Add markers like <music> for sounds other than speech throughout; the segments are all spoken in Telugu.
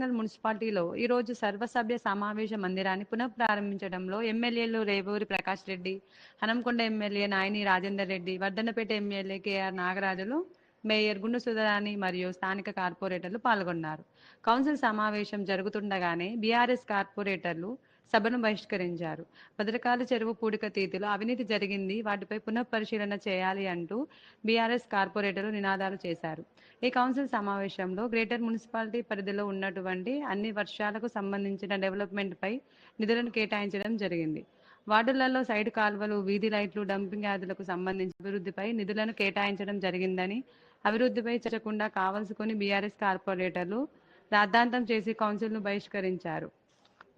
వరంగల్ మున్సిపాలిటీలో ఈరోజు సర్వసభ్య సమావేశ మందిరాన్ని పునఃప్రారంభించడంలో ఎమ్మెల్యేలు Revuri Prakash Reddy Hanamkonda MLA Naini Rajender Reddy Wardhannapet MLA KR Nagarajulu mayor Gundu Sudharani మరియు స్థానిక కార్పొరేటర్లు పాల్గొన్నారు. కౌన్సిల్ సమావేశం జరుగుతుండగానే బీఆర్ఎస్ కార్పొరేటర్లు సభను బహిష్కరించారు. భద్రకాల చెరువు పూడిక తీతిలో అవినీతి జరిగింది. వాటిపై పునఃపరిశీలన చేయాలి అంటూ బీఆర్ఎస్ కార్పొరేటర్లు నినాదాలు చేశారు. ఈ కౌన్సిల్ సమావేశంలో గ్రేటర్ మున్సిపాలిటీ పరిధిలో ఉన్నటువంటి అన్ని వర్షాలకు సంబంధించిన డెవలప్మెంట్ పై నిధులను కేటాయించడం జరిగింది. వార్డులలో సైడ్ కాల్వలు వీధి లైట్లు డంపింగ్ యార్డులకు సంబంధించి అభివృద్ధిపై నిధులను కేటాయించడం జరిగిందని అభివృద్ధిపై చర్చకుండా కావలసుకొని బీఆర్ఎస్ కార్పొరేటర్లు రాద్ధాంతం చేసి కౌన్సిల్ను బహిష్కరించారు.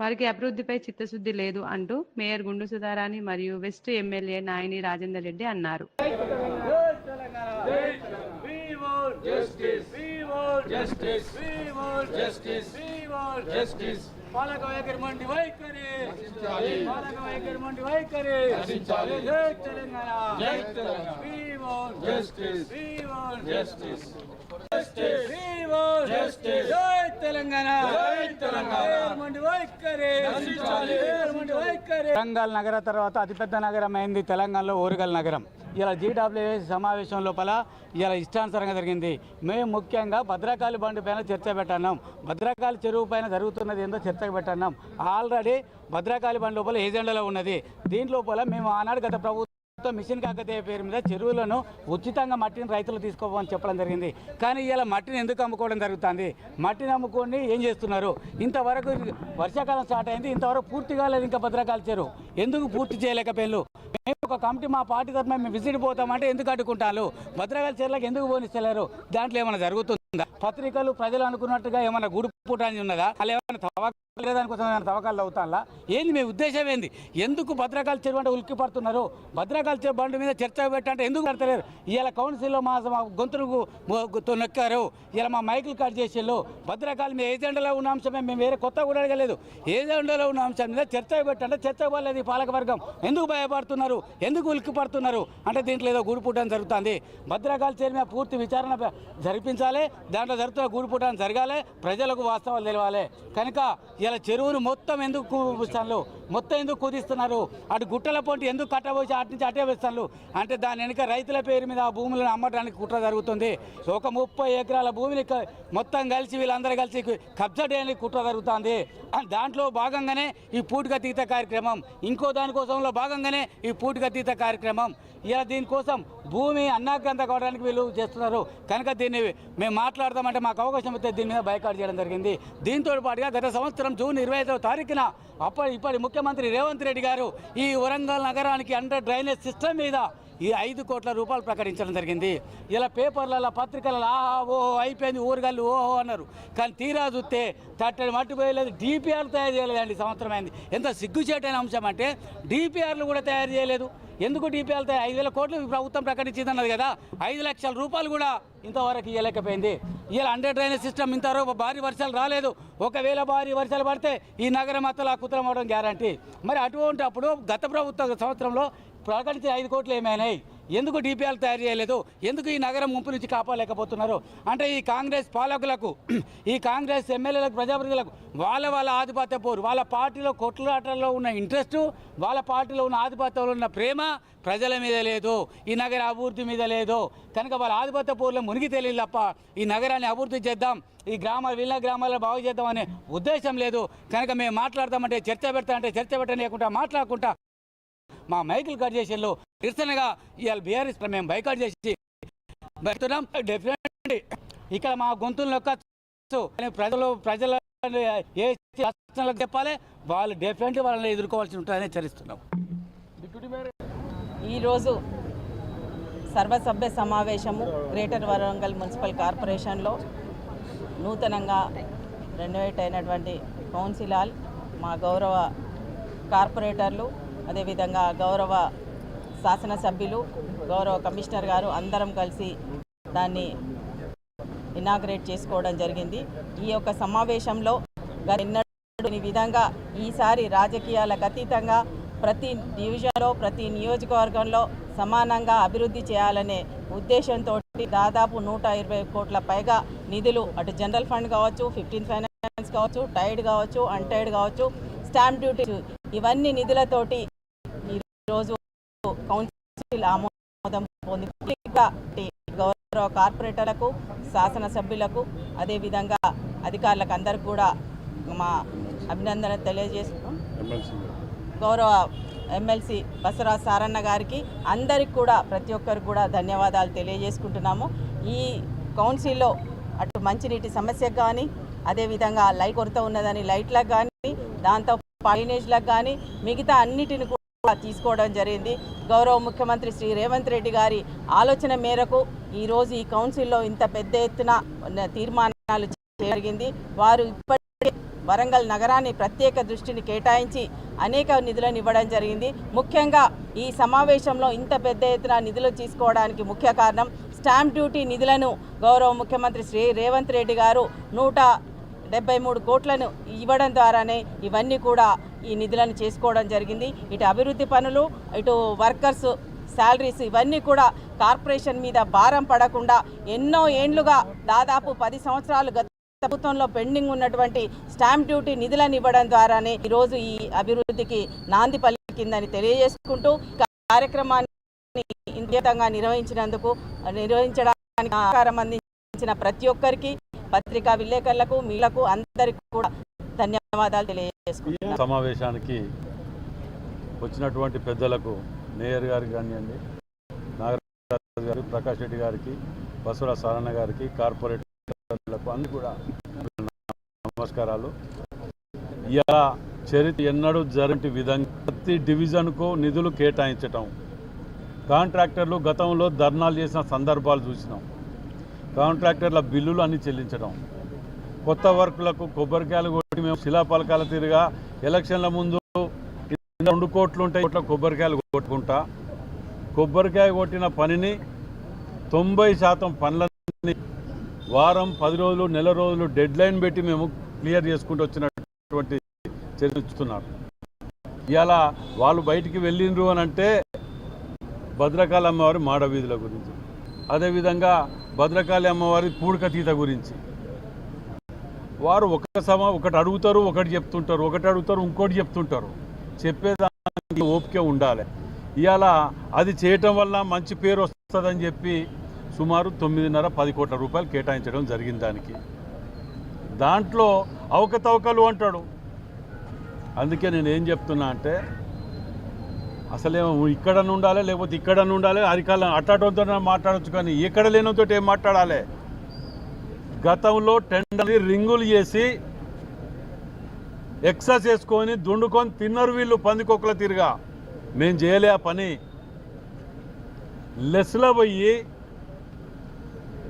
వారికి అభివృద్ధిపై చిత్తశుద్ధి లేదు అంటూ మేయర్ గుండు సుధారాణి మరియు వెస్ట్ ఎమ్మెల్యే నాయని రాజేందర్ రెడ్డి అన్నారు పాలక వైఖరి మండి వైఖరి పాలక వైఖరి మండి వైఖరి జై తెలంగాణ జై తెలంగాణ జై తెలంగాణ జై తెలంగాణ వైఖరి వైఖరి వరంగల్ నగర తర్వాత అతిపెద్ద నగరం అయింది తెలంగాణలో ఓరుగల్ నగరం. ఇలా జీడబ్ల్యూఎస్ సమావేశం లోపల ఇలా ఇష్టానుసారంగా జరిగింది. మేము ముఖ్యంగా భద్రకాళి బండి పైన చర్చ పెట్టన్నాం. భద్రకాళి చెరువు పైన జరుగుతున్నది ఏందో చర్చకు పెట్టన్నాం. ఆల్రెడీ భద్రకాళి బండి లోపల ఏజెండాలో ఉన్నది. దీని లోపల మేము ఆనాడు గత ప్రభుత్వం మిషన్ కాకతీయ పేరు మీద చెరువులను ఉచితంగా మట్టిని రైతులు తీసుకోవని చెప్పడం జరిగింది. కానీ ఇలా మట్టిని ఎందుకు అమ్ముకోవడం జరుగుతుంది? మట్టిని అమ్ముకొని ఏం చేస్తున్నారు? ఇంతవరకు వర్షాకాలం స్టార్ట్ అయింది ఇంతవరకు పూర్తి కాలేదు ఇంకా భద్రకాళి చెరువు ఎందుకు పూర్తి చేయలేకపోయారు మేము ఒక కమిటీ మా పార్టీ తరఫున మేము విజిట్ పోతామంటే ఎందుకు అడ్డుకుంటారు? భద్రకాల చెరువులకు ఎందుకు పోనిస్తలేరు? దాంట్లో ఏమైనా జరుగుతుందా? పత్రికలు ప్రజలు అనుకున్నట్టుగా ఏమైనా గుడి పుటాన్ని ఉన్నదా? అలా ఏమైనా తవ్వకాలు దానికోసం తవ్వకాలు అవుతాలా ఏంది మీ ఉద్దేశం ఏంది? ఎందుకు భద్రకాళి చెరువు అంటే ఉలిక్కి పడుతున్నారు? భద్రకాళి చెరువు బండి మీద చర్చ పెట్టంటే ఎందుకు పెడతలేరు? ఇలా కౌన్సిల్లో మా మా నొక్కారు. ఇలా మా మైకులు కట్ చేసేళ్ళు. భద్రకాళి మీ ఏజెండాలో ఉన్న అంశమే మేము వేరే కొత్త కూడా అడగలేదు. ఏజెండాలో ఉన్న అంశం మీద చర్చ పెట్టంటే చర్చ పడలేదు ఈ పాలకవర్గం. ఎందుకు భయపడుతున్నారు? ఎందుకు ఉలిక్కి పడుతున్నారు? అంటే దీంట్లో ఏదో గూడుపుటం జరుగుతుంది. భద్రకాళి చెరువు మీద పూర్తి విచారణ జరిపించాలి. దాంట్లో జరుగుతున్న గూడుపుటం జరగాలి. ప్రజలకు వాస్తవాలు తెలవాలి. కనుక ఇలా చెరువును మొత్తం ఎందుకు కూపిస్తాను మొత్తం ఎందుకు కుదిస్తున్నారు? అటు గుట్టల పొంటి ఎందుకు కట్టబోసి అటు నుంచి అటే వేస్తున్నారు? అంటే దాని వెనుక రైతుల పేరు మీద ఆ భూములను అమ్మడానికి కుట్ర జరుగుతుంది. ఒక ముప్పై ఎకరాల భూమిని మొత్తం కలిసి వీళ్ళందరూ కలిసి కబ్జా చేయడానికి కుట్ర జరుగుతుంది. దాంట్లో భాగంగానే ఈ పూటిక తీత కార్యక్రమం ఇంకో దానికోసంలో భాగంగానే ఈ పూటిక తీత కార్యక్రమం. ఇలా దీనికోసం భూమి అన్నాగ్రంథ కావడానికి వీళ్ళు చేస్తున్నారు. కనుక దీన్ని మేము మాట్లాడదామంటే మాకు అవకాశం ఇస్తే దీని మీద బైకాట్ చేయడం జరిగింది. దీంతో పాటుగా గత సంవత్సరం జూన్ ఇరవై ఐదవ తారీఖున అప్పటి ఇప్పటి ముఖ్యమంత్రి రేవంత్ రెడ్డి గారు ఈ వరంగల్ నగరానికి అండర్ డ్రైనేజ్ సిస్టమ్ మీద ఈ ఐదు కోట్ల రూపాయలు ప్రకటించడం జరిగింది. ఇలా పేపర్లలో పత్రికలలో ఆహా ఓహో అయిపోయింది ఊరుగల్లు ఓహో అన్నారు. కానీ తీరా చూస్తే తట్టడి మట్టిపోయలేదు డిపిఆర్ తయారు చేయలేదండి సంవత్సరం అయింది. ఎంత సిగ్గుచేటైన అంశం అంటే డిపిఆర్లు కూడా తయారు చేయలేదు. ఎందుకు డిపిఆర్ తయారు? ఐదు వేల కోట్లు ప్రభుత్వం ప్రకటించింది అన్నది కదా. ఐదు లక్షల రూపాయలు కూడా ఇంతవరకు ఇవ్వలేకపోయింది ఇలా అండర్ డ్రైనేజ్ సిస్టమ్ ఇంతవరకు భారీ వర్షాలు రాలేదు. ఒకవేళ భారీ వర్షాలు పడితే ఈ నగరం అత్తలా కుతలం అవడం గ్యారంటీ. మరి అటువంటి అప్పుడు గత ప్రభుత్వ సంవత్సరంలో ప్రకటించిన ఐదు కోట్లు ఏమైనాయి? ఎందుకు డిపిఆర్ తయారు చేయలేదు? ఎందుకు ఈ నగరం ముంపు నుంచి కాపాడలేకపోతున్నారు? అంటే ఈ కాంగ్రెస్ పాలకులకు <clears throat> ఈ కాంగ్రెస్ ఎమ్మెల్యేలకు ప్రజాప్రతినిధులకు వాళ్ళ వాళ్ళ ఆధిపత్య పోరు వాళ్ళ పార్టీలో కొట్లాటల్లో ఉన్న ఇంట్రెస్ట్ వాళ్ళ పార్టీలో ఉన్న ఆధిపత్యంలో ఉన్న ప్రేమ ప్రజల మీద లేదు ఈ నగర అభివృద్ధి మీద లేదు. కనుక వాళ్ళ ఆధిపత్య పోరులో మునిగి తెలియదు తప్ప ఈ నగరాన్ని అభివృద్ధి చేద్దాం ఈ గ్రామాలు వీళ్ళ గ్రామాల్లో బాగు చేద్దామనే ఉద్దేశం లేదు. కనుక మేము మాట్లాడదామంటే చర్చ పెడతామంటే చర్చ పెట్టనీయకుండా మాట్లాడకుండా మా మైకులు కట్ చేసేళ్ళు నిరసనగా ఇవాళ బీఆర్ఎస్ మేము బైకాట్ చేసి పెడుతున్నాం డెఫినెట్లీ ఇక్కడ మా గొంతులు నొక్కచ్చు. ప్రజలు ప్రజల ఏ రాష్ట్రాలకు చెప్పాలి వాళ్ళు డెఫినెట్లీ వాళ్ళని ఎదుర్కోవాల్సి ఉంటుందని హెచ్చరిస్తున్నాం. ఈరోజు సర్వసభ్య సమావేశము గ్రేటర్ వరంగల్ మున్సిపల్ కార్పొరేషన్లో నూతనంగా రెన్యువేట్ అయినటువంటి కౌన్సిల్ హాల్ మా గౌరవ కార్పొరేటర్లు అదేవిధంగా గౌరవ శాసనసభ్యులు గౌరవ కమిషనర్ గారు అందరం కలిసి దాన్ని ఇనాగ్రేట్ చేసుకోవడం జరిగింది. ఈ యొక్క సమావేశంలో గత విధంగా ఈసారి రాజకీయాలకు అతీతంగా ప్రతి డివిజన్లో ప్రతి నియోజకవర్గంలో సమానంగా అభివృద్ధి చేయాలనే ఉద్దేశంతో దాదాపు నూట ఇరవై కోట్ల పైగా నిధులు అటు జనరల్ ఫండ్ కావచ్చు ఫిఫ్టీన్ ఫైనాన్స్ ఫైనాన్స్ కావచ్చు టైడ్ కావచ్చు అన్టైడ్ కావచ్చు స్టాంప్ డ్యూటీ ఇవన్నీ నిధులతోటి ఈరోజు కౌన్సిల్ ఆమోదం పొంది గౌరవ కార్పొరేటర్లకు శాసనసభ్యులకు అదేవిధంగా అధికారులకు అందరికి కూడా మా అభినందన తెలియజేస్తున్నాం గౌరవ ఎమ్మెల్సీ బసవరాజ్ సారన్న గారికి అందరికి కూడా ప్రతి ఒక్కరికి కూడా ధన్యవాదాలు తెలియజేసుకుంటున్నాము. ఈ కౌన్సిల్లో అటు మంచినీటి సమస్యకు కానీ అదేవిధంగా లైట్ కొరత ఉన్నదని లైట్లకు కానీ దాంతో డ్రైనేజ్లకు కానీ మిగతా అన్నిటిని కూడా తీసుకోవడం జరిగింది. గౌరవ ముఖ్యమంత్రి శ్రీ రేవంత్ రెడ్డి గారి ఆలోచన మేరకు ఈరోజు ఈ కౌన్సిల్లో ఇంత పెద్ద ఎత్తున తీర్మానాలు జరిగింది. వారు ఇప్పటికే వరంగల్ నగరాన్ని ప్రత్యేక దృష్టిని కేటాయించి అనేక నిధులను ఇవ్వడం జరిగింది. ముఖ్యంగా ఈ సమావేశంలో ఇంత పెద్ద ఎత్తున నిధులు తీసుకోవడానికి ముఖ్య కారణం స్టాంప్ డ్యూటీ నిధులను గౌరవ ముఖ్యమంత్రి శ్రీ రేవంత్ రెడ్డి గారు నూట డెబ్బై మూడు కోట్లను ఇవ్వడం ద్వారానే ఇవన్నీ కూడా ఈ నిధులను చేసుకోవడం జరిగింది. ఇటు అభివృద్ధి పనులు ఇటు వర్కర్స్ శాలరీస్ ఇవన్నీ కూడా కార్పొరేషన్ మీద భారం పడకుండా ఎన్నో ఏండ్లుగా దాదాపు పది సంవత్సరాలు గత ప్రభుత్వంలో పెండింగ్ ఉన్నటువంటి స్టాంప్ డ్యూటీ నిధులను ఇవ్వడం ద్వారానే ఈరోజు ఈ అభివృద్ధికి నాంది పలికిందని తెలియజేసుకుంటూ కార్యక్రమాన్ని నిర్వహించినందుకు నిర్వహించడానికి ఆకారం అందించిన ప్రతి ఒక్కరికి పత్రికా విలేకరులకు మీలకు అందరికీ కూడా ధన్యవాదాలు తెలియజేసుకుంటున్నాను సమావేశానికి వచ్చినటువంటి పెద్దలకు మేయర్ గారికి కానివ్వండి నాగరాజు గారు ప్రకాష్ రెడ్డి గారికి బసవరాజ్ సారన్న గారికి కార్పొరేటర్లకు అన్ని కూడా నమస్కారాలు. ఇలా చరిత్ర ఎన్నడూ జరిగిన విధంగా ప్రతి డివిజన్కు నిధులు కేటాయించటం కాంట్రాక్టర్లు గతంలో ధర్నాలు చేసిన సందర్భాలు చూసినాం. కాంట్రాక్టర్ల బిల్లులు అన్ని చెల్లించడం. కొత్త వర్కులకు కొబ్బరికాయలు కొట్టి మేము శిలాపలకాల తీరుగా ఎలక్షన్ల ముందు రెండు కోట్లు ఉంటాయి కోట్ల కొబ్బరికాయలు కొట్టుకుంటా. కొబ్బరికాయ కొట్టిన పనిని తొంభై శాతం పనులని వారం పది రోజులు నెల రోజులు డెడ్ లైన్ పెట్టి మేము క్లియర్ చేసుకుంటూ వచ్చినటువంటి చర్చిస్తున్నారు ఇలా వాళ్ళు బయటికి వెళ్ళిండ్రు అని అంటే భద్రకాళి అమ్మవారి మాడ వీధుల గురించి. అదేవిధంగా భద్రకాళి అమ్మవారి పూడకతీత గురించి. వారు ఒక సమ ఒకటి అడుగుతారు ఒకటి చెప్తుంటారు ఒకటి అడుగుతారు ఇంకోటి చెప్తుంటారు. చెప్పేదానికి ఓపిక ఉండాలి. ఇవాళ అది చేయటం వల్ల మంచి పేరు వస్తుందని చెప్పి సుమారు తొమ్మిదిన్నర పది కోట్ల రూపాయలు కేటాయించడం జరిగింది దానికి. దాంట్లో అవకతవకలు అంటాడు. అందుకే నేను ఏం చెప్తున్నా అంటే అసలేమో ఇక్కడ ఉండాలి లేకపోతే ఇక్కడ ఉండాలి అరికాలం అట్టాటోతో మాట్లాడొచ్చు కానీ ఎక్కడ లేనితో ఏం మాట్లాడాలి? గతంలో టెండర్ రింగులు చేసి ఎక్సెస్ చేసుకొని దుండుకొని తిన్నారు వీళ్ళు పందికొక్కల తిరిగా. మేము చేయలే ఆ పని. లెస్లో పోయి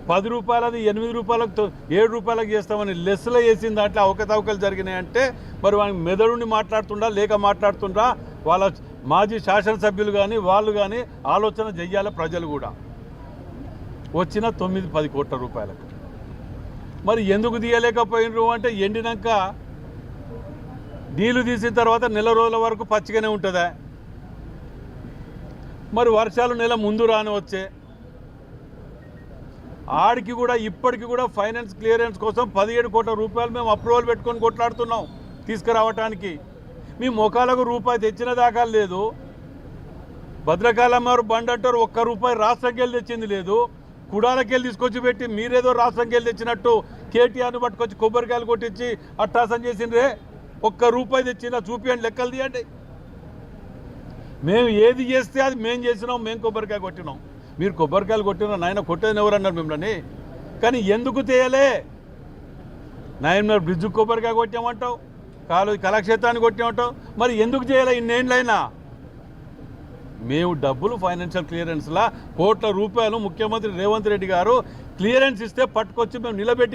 పది రూపాయలది ఎనిమిది రూపాయలకు తో- ఏడు రూపాయలకు చేస్తామని లెస్లో వేసిన దాంట్లో అవకతవకలు జరిగినాయంటే మరి వానికి మెదడుండి మాట్లాడుతుండా లేక మాట్లాడుతుండా? వాళ్ళ మాజీ శాసనసభ్యులు కానీ వాళ్ళు కానీ ఆలోచన చెయ్యాలి ప్రజలు కూడా. వచ్చిన తొమ్మిది పది కోట్ల రూపాయలకు. మరి ఎందుకు తీయలేకపోయినరు అంటే ఎండినాక నీళ్ళు తీసిన తర్వాత నెల రోజుల వరకు పచ్చిగానే ఉంటుందా? మరి వర్షాలు నెల ముందు రాని వచ్చే ఆడికి కూడా ఇప్పటికి కూడా ఫైనాన్స్ క్లియరెన్స్ కోసం పదిహేడు కోట్ల రూపాయలు మేము అప్రూవల్ పెట్టుకొని కొట్లాడుతున్నాం తీసుకురావటానికి. మీ మొఖాలకు రూపాయి తెచ్చిన దాకా లేదు. భద్రకాలమ్మారు బండి అంటారు ఒక్క రూపాయి రాష్ట్రంకెళ్ళి తెచ్చింది లేదు. కుడాలకెళ్ళి తీసుకొచ్చి పెట్టి మీరేదో రాష్ట్రంకెళ్ళి తెచ్చినట్టు కేటీఆర్ని పట్టుకొచ్చి కొబ్బరికాయలు కొట్టించి అట్టాసం చేసిండ్రే. ఒక్క రూపాయి తెచ్చిన చూపియండి లెక్కలు తీయండి. మేము ఏది చేస్తే అది మేము చేసినాం మేము కొబ్బరికాయ కొట్టినాం. మీరు కొబ్బరికాయలు కొట్టినా నాయన కొట్టేది ఎవరు అన్నారు మిమ్మల్ని? కానీ ఎందుకు చేయలే నాయన బ్రిడ్జ్ కొబ్బరికాయ కొట్టామంటావు. కాలు కళాక్షేత్రాన్ని కొట్టామంటావు మరి ఎందుకు చేయలే ఇన్నేళ్ళైనా మేము డబ్బులు ఫైనాన్షియల్ క్లియరెన్స్లా కోట్ల రూపాయలు ముఖ్యమంత్రి రేవంత్ రెడ్డి గారు క్లియరెన్స్ ఇస్తే పట్టుకొచ్చి మేము నిలబెట్టి